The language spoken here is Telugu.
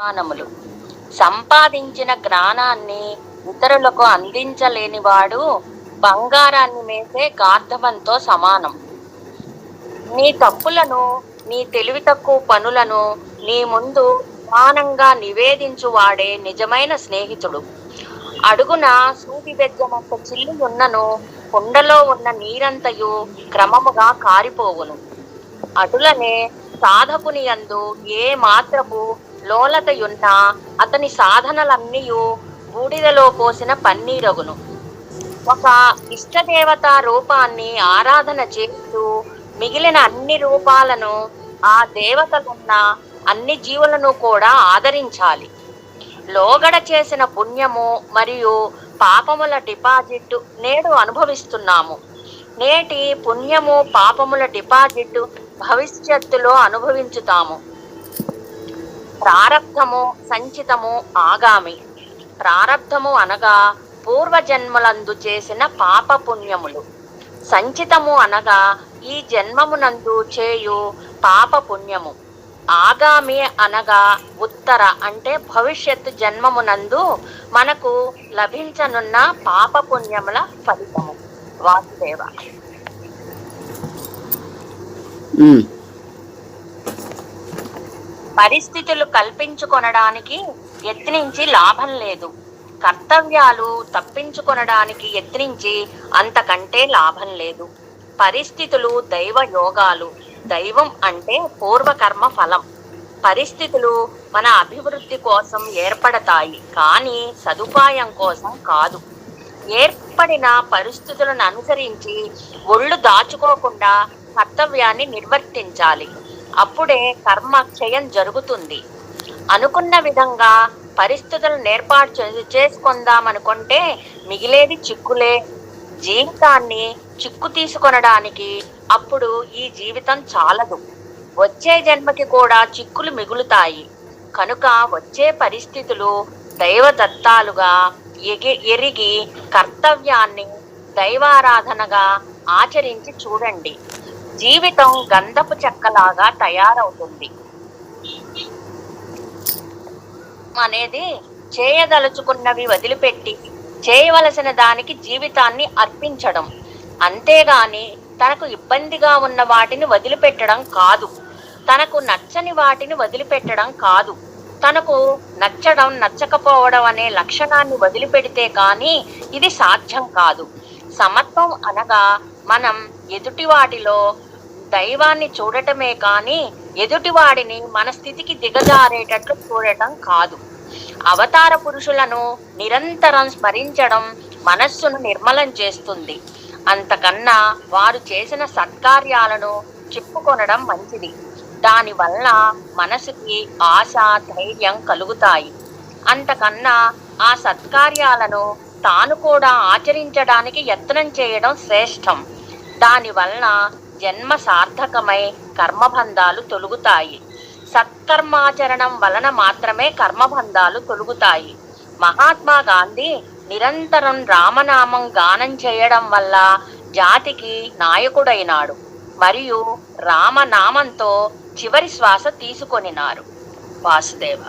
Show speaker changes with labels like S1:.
S1: జ్ఞానములు సంపాదించిన జ్ఞానాన్ని ఇతరులకు అందించలేనివాడు బంగారాన్ని మేసే గార్ధవంతో సమానం. నీ తప్పులను నీ తెలివి తక్కువ పనులను నీ ముందు సమానంగా నివేదించువాడే నిజమైన స్నేహితుడు. అడుగున సూది బెజ్జమంత చిల్లి ఉన్నను కుండలో ఉన్న నీరంతయు క్రమముగా కారిపోవును. అటులనే సాధకుని యందు ఏ మాత్రపు లోలతయున్న అతని సాధనలన్నీయు బూడిదలో పోసిన పన్నీరగును. ఒక ఇష్టదేవత రూపాన్ని ఆరాధన చేస్తూ మిగిలిన అన్ని రూపాలను ఆ దేవతలున్న అన్ని జీవులను కూడా ఆదరించాలి. లోగడ చేసిన పుణ్యము మరియు పాపముల డిపాజిట్ నేడు అనుభవిస్తున్నాము. నేటి పుణ్యము పాపముల డిపాజిట్ భవిష్యత్తులో అనుభవించుతాము. ప్రారబ్ధము సంచితము ఆగామి. ప్రారబ్ధము అనగా పూర్వజన్మలందు చేసిన పాప పుణ్యములు సంచితము అనగా ఈ జన్మమునందు చేయు పాప పుణ్యము ఆగామి అనగా ఉత్తర అంటే భవిష్యత్తు జన్మమునందు మనకు లభించనున్న పాప పుణ్యముల ఫలితము. వాసుదేవ. పరిస్థితులు కల్పించుకొనడానికి యత్నించి లాభం లేదు. కర్తవ్యాలు తప్పించుకొనడానికి యత్నించి అంతకంటే లాభం లేదు. పరిస్థితులు దైవ యోగాలు. దైవం అంటే పూర్వకర్మ ఫలం. పరిస్థితులు మన అభివృద్ధి కోసం ఏర్పడతాయి కానీ సదుపాయం కోసం కాదు. ఏర్పడిన పరిస్థితులను అనుసరించి ఒళ్ళు దాచుకోకుండా కర్తవ్యాన్ని నిర్వర్తించాలి. అప్పుడే కర్మ క్షయం జరుగుతుంది. అనుకున్న విధంగా పరిస్థితులను ఏర్పాటు చే- చేసుకుందామనుకుంటే మిగిలేది చిక్కులే. జీవితాన్ని చిక్కు తీసుకొనడానికి అప్పుడు ఈ జీవితం చాలదు. వచ్చే జన్మకి కూడా చిక్కులు మిగులుతాయి. కనుక వచ్చే పరిస్థితులు దైవదత్తాలుగా ఎగి ఎరిగి కర్తవ్యాన్ని దైవారాధనగా ఆచరించి చూడండి. జీవితం గంధపు చెక్కలాగా తయారవుతుంది. అనేది చేయదలుచుకున్నవి వదిలిపెట్టి చేయవలసిన దానికి జీవితాన్ని అర్పించడం. అంతేగాని తనకు ఇబ్బందిగా ఉన్న వాటిని వదిలిపెట్టడం కాదు. తనకు నచ్చని వాటిని వదిలిపెట్టడం కాదు. తనకు నచ్చడం నచ్చకపోవడం అనే లక్షణాన్ని వదిలిపెడితే కానీ ఇది సాధ్యం కాదు. సమత్వం అనగా మనం ఎదుటి వాటిలో దైవాన్ని చూడటమే కానీ ఎదుటివాడిని మన స్థితికి దిగజారేటట్లు చూడటం కాదు. అవతార పురుషులను నిరంతరం స్మరించడం మనస్సును నిర్మలం చేస్తుంది. అంతకన్నా వారు చేసిన సత్కార్యాలను చెప్పుకొనడం మంచిది. దానివల్ల మనసుకి ఆశ ధైర్యం కలుగుతాయి. అంతకన్నా ఆ సత్కార్యాలను తాను కూడా ఆచరించడానికి యత్నం చేయడం శ్రేష్టం. దానివల్ల జన్మ సార్థకమై కర్మబంధాలు తొలుగుతాయి. సత్కర్మాచరణం వలన మాత్రమే కర్మబంధాలు తొలుగుతాయి. మహాత్మా గాంధీ నిరంతరం రామనామం గానం చేయడం వల్ల జాతికి నాయకుడైనాడు మరియు రామనామంతో చివరి శ్వాస తీసుకొనినారు. వాసుదేవ